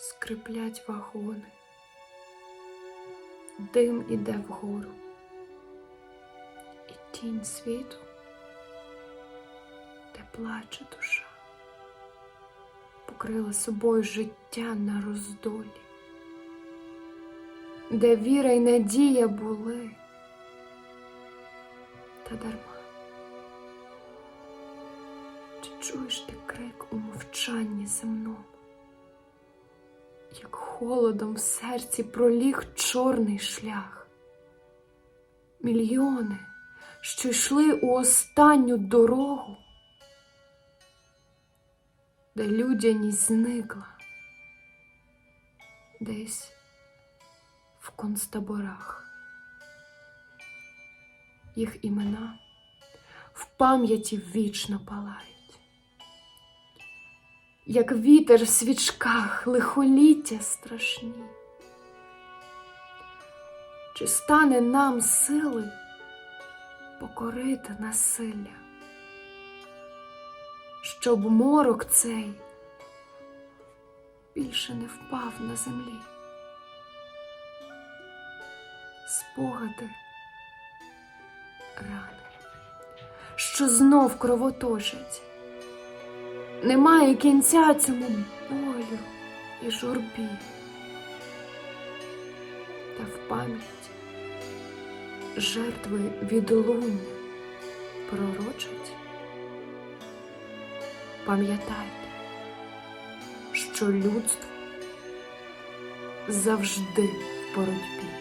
скриплять вагони, дим іде вгору, і тінь світу, де плаче душа, покрила собою життя на роздолі, де віра й надія були, та дарма. Чи чуєш ти крик у мовчанні земному? Як холодом в серці проліг чорний шлях. Мільйони, що йшли у останню дорогу, де людяність зникла, десь в концтаборах. Їх імена в пам'яті вічно палають. Як вітер в свічках лихоліття страшні. Чи стане нам сили покорити насилля, щоб морок цей більше не впав на землі? Спогади рани, що знов кровоточать. Немає кінця цьому болю і журбі. Та в пам'ять жертви відлуння пророчать. Пам'ятайте, що людство завжди в боротьбі.